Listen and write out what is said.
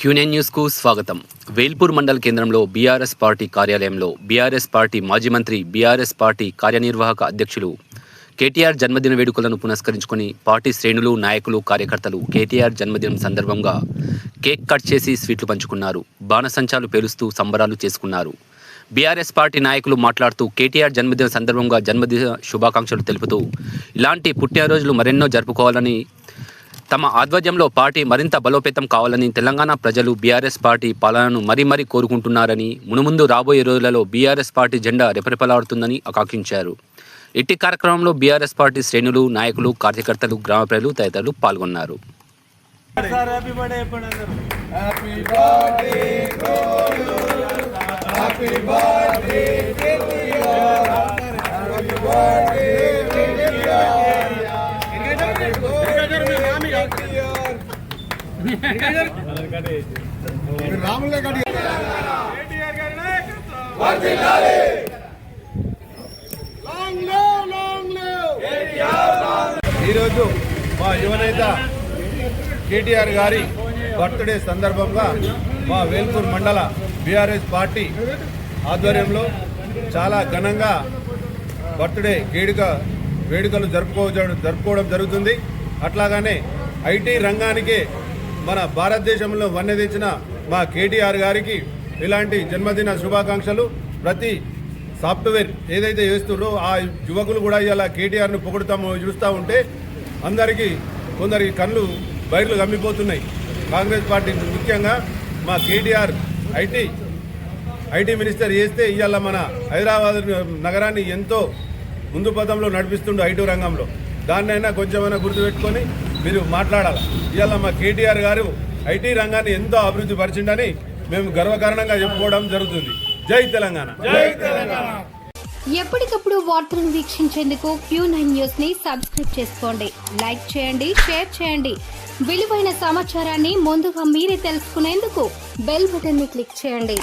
క్యూనియన్ న్యూస్కు స్వాగతం. వేల్పూర్ మండల కేంద్రంలో బీఆర్ఎస్ పార్టీ కార్యాలయంలో బీఆర్ఎస్ పార్టీ మాజీ మంత్రి బీఆర్ఎస్ పార్టీ కార్యనిర్వాహక అధ్యక్షులు కేటీఆర్ జన్మదిన వేడుకలను పునస్కరించుకొని పార్టీ శ్రేణులు నాయకులు కార్యకర్తలు కేటీఆర్ జన్మదినం సందర్భంగా కేక్ కట్ చేసి స్వీట్లు పంచుకున్నారు. బాణసంచాలు పేలుస్తూ సంబరాలు చేసుకున్నారు. బీఆర్ఎస్ పార్టీ నాయకులు మాట్లాడుతూ కేటీఆర్ జన్మదిన సందర్భంగా జన్మదిన శుభాకాంక్షలు తెలుపుతూ ఇలాంటి పుట్టినరోజులు మరెన్నో జరుపుకోవాలని తమ ఆధ్వర్యంలో పార్టీ మరింత బలోపేతం కావాలని తెలంగాణ ప్రజలు బీఆర్ఎస్ పార్టీ పాలనను మరీ మరీ కోరుకుంటున్నారని మునుముందు రాబోయే రోజులలో బీఆర్ఎస్ పార్టీ జెండా రెపరెపలాడుతుందని ఆకాంక్షించారు. ఇట్టి కార్యక్రమంలో బీఆర్ఎస్ పార్టీ శ్రేణులు నాయకులు కార్యకర్తలు గ్రామ ప్రజలు తదితరులు పాల్గొన్నారు. సార్ హ్యాపీ ఈరోజు మా యువనేత కేటీఆర్ గారి బర్త్డే సందర్భంగా మా వేల్పూర్ మండల బీఆర్ఎస్ పార్టీ ఆధ్వర్యంలో చాలా ఘనంగా బర్త్డే వేడుక వేడుకలు జరుపుకోవడం జరుపుకోవడం జరుగుతుంది. అట్లాగానే ఐటీ రంగానికి మన భారతదేశంలో వన్నె తెచ్చిన మా కేటీఆర్ గారికి ఇలాంటి జన్మదిన శుభాకాంక్షలు. ప్రతి సాఫ్ట్వేర్ ఏదైతే చేస్తున్నారో ఆ యువకులు కూడా ఇలా కేటీఆర్ను పొగుడుతామో చూస్తూ ఉంటే అందరికీ కొందరికి కళ్ళు బయర్లు గమ్మిపోతున్నాయి కాంగ్రెస్ పార్టీ ముఖ్యంగా మా కేటీఆర్ ఐటీ ఐటీ మినిస్టర్ చేస్తే ఇవాళ మన హైదరాబాద్ నగరాన్ని ఎంతో ముందు పదంలో నడిపిస్తుండు ఐటీ రంగంలో. దాన్నైనా కొంచెమైనా గుర్తుపెట్టుకొని మీరు మాట్లాడాలి? ఇవాళ మా కేటీఆర్ గారు ఐటీ రంగాన్ని ఎంతో అభివృద్ధి పరిచిండని మేము గర్వకారణంగా చెప్పుకోవడం జరుగుతుంది. జై తెలంగాణ. ఎప్పటికప్పుడు వార్తలను వీక్షించేందుకు క్యూ నైన్ న్యూస్ని సబ్స్క్రైబ్ చేసుకోండి. లైక్ చేయండి షేర్ చేయండి. విలువైన సమాచారాన్ని ముందుగా మీరే తెలుసుకునేందుకు బెల్ బటన్ని క్లిక్ చేయండి.